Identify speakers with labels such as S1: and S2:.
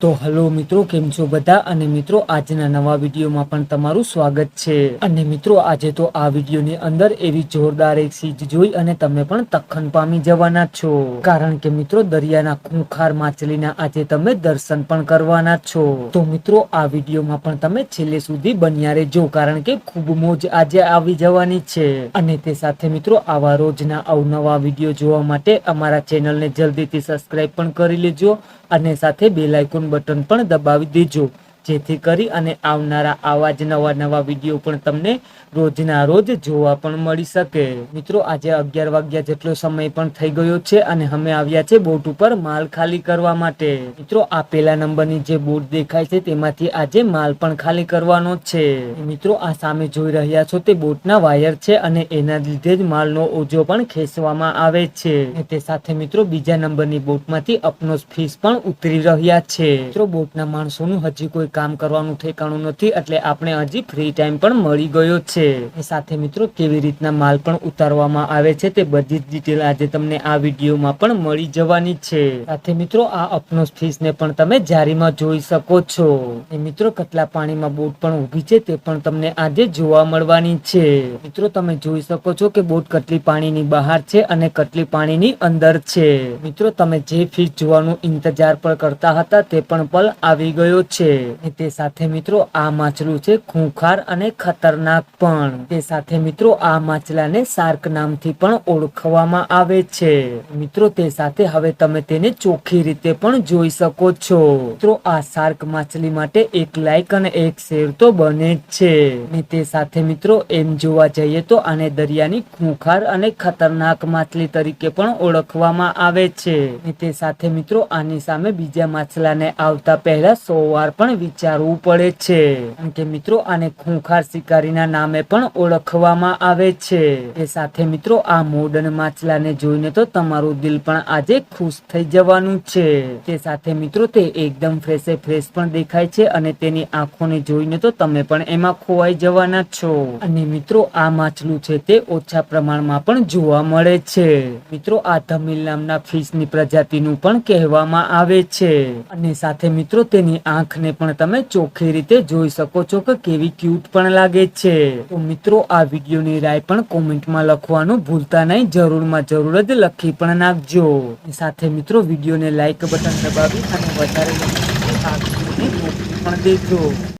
S1: તો હલો મિત્રો, કેમ છો બધા? અને મિત્રો, આજના નવા વિડીયોમાં પણ તમારું સ્વાગત છે. અને મિત્રો, આજે તો આ વિડીયોની અંદર એવી જોરદાર એક સીજ જોઈ અને તમે પણ તખન પામી જવાના છો. કારણ કે મિત્રો, દરિયાના ખૂંખાર માછલીના આજે તમે દર્શન પણ કરવાના છો. તો મિત્રો, આ વિડીયોમાં પણ તમે છેલ્લે સુધી બન્યા રહેજો, કારણ કે ખૂબ મોજ આજે આવી જવાની છે. અને તે સાથે મિત્રો, આવા રોજના અવનવા વીડિયો જોવા માટે અમારા ચેનલને જલ્દીથી સબસ્ક્રાઇબ પણ કરી લેજો અને સાથે બેલ આઇકોન બટન પણ દબાવી દેજો. જેથી કરી અને આવનારા આવા જ નવા નવા વીડિયો પણ તમને રોજના રોજ જોવા પણ મળી શકે. મિત્રો, આજે અગિયાર વાગ્યા જેટલો સમય પણ થઈ ગયો છે અને અમે આવ્યા છે બોટ ઉપર માલ ખાલી કરવા માટે. મિત્રો, આ પેલા નંબરની જે બોટ દેખાય છે તેમાંથી આજે માલ પણ ખાલી કરવાનો છે. મિત્રો, આ સામે જોઈ રહ્યા છો તે બોટના વાયર છે અને એના લીધે જ માલનો ઓજો પણ ખેંચવામાં આવે છે. તે સાથે, મિત્રો, બીજા નંબરની બોટમાંથી અપનો ફીસ પણ ઉતરી રહ્યા છે. મિત્રો, બોટના માણસોનું હજી કોઈ કામ કરવાનું ઠેકાણું નથી, એટલે આપણે હજી ફ્રી ટાઈમ પણ મળી ગયો છે. સાથે મિત્રો, કેવી રીતના માલ પણ ઉતારવામાં આવે છે તે બધી જ ડિટેલ આજે તમને આ વિડીયોમાં પણ મળી જવાની છે. સાથે મિત્રો, આ અપનો ફીસ ને પણ તમે જારીમાં જોઈ શકો છો. એ મિત્રો, કેટલા પાણીમાં બોટ પણ ઊભી છે તે પણ તમને આજે જોવા મળવાની છે. મિત્રો, તમે જોઈ શકો છો કે બોટ કેટલી પાણીની બહાર છે અને કેટલી પાણીની અંદર છે. મિત્રો, તમે જે ફીસ જોવાનું ઇંતજાર પણ કરતા હતા તે પણ પલ આવી ગયો છે. અને તે સાથે મિત્રો આ માછલું છે ખૂંખાર અને ખતરનાક પણ. તે સાથે મિત્રો આ માછલાને શાર્ક નામથી પણ ઓળખવામાં આવે છે. મિત્રો તે સાથે હવે તમે તેને ચોખ્ખી રીતે પણ જોઈ શકો છો. મિત્રો આ શાર્ક માછલી માટે એક લાઈક અને એક શેર તો બને જ છે. અને તે સાથે મિત્રો એમ જોવા જઈએ તો આને દરિયાની ખૂંખાર અને ખતરનાક માછલી તરીકે પણ ઓળખવામાં આવે છે. તે સાથે મિત્રો આની સામે બીજા માછલાને આવતા પહેલા સો વાર પણ વિચારવું પડે છે. કારણ કે મિત્રો, આને ખૂંખાર શિકારીના નામે પણ ઓળખવામાં આવે છે. એ સાથે મિત્રો, આ મોડર્ન માછલાને જોઈને તો તમારું દિલ પણ આજે ખુશ થઈ જવાનું છે. તે સાથે મિત્રો, તે એકદમ ફ્રેશે ફ્રેશ પણ દેખાય છે અને તેની આંખોને જોઈને તો તમે પણ એમાં ખોવાઈ જવાના છો. અને મિત્રો, આ માછલું છે તે ઓછા પ્રમાણમાં પણ જોવા મળે છે. મિત્રો, આ ધમીલ નામના ફિશની પ્રજાતિનું પણ કહેવામાં આવે છે. અને સાથે મિત્રો, તેની આંખને પણ તમે ચોખ્ખી રીતે જોઈ શકો છો કે કેવી ક્યુટ પણ લાગે છે. તો મિત્રો, આ વિડીયોની રાય પણ કોમેન્ટમાં લખવાનું ભૂલતા નહીં. જરૂરમાં જરૂર જ લખી પણ નાખજો. સાથે મિત્રો, વિડીયોને લાઈક બટન દબાવી અને વધારે પણ દેજો.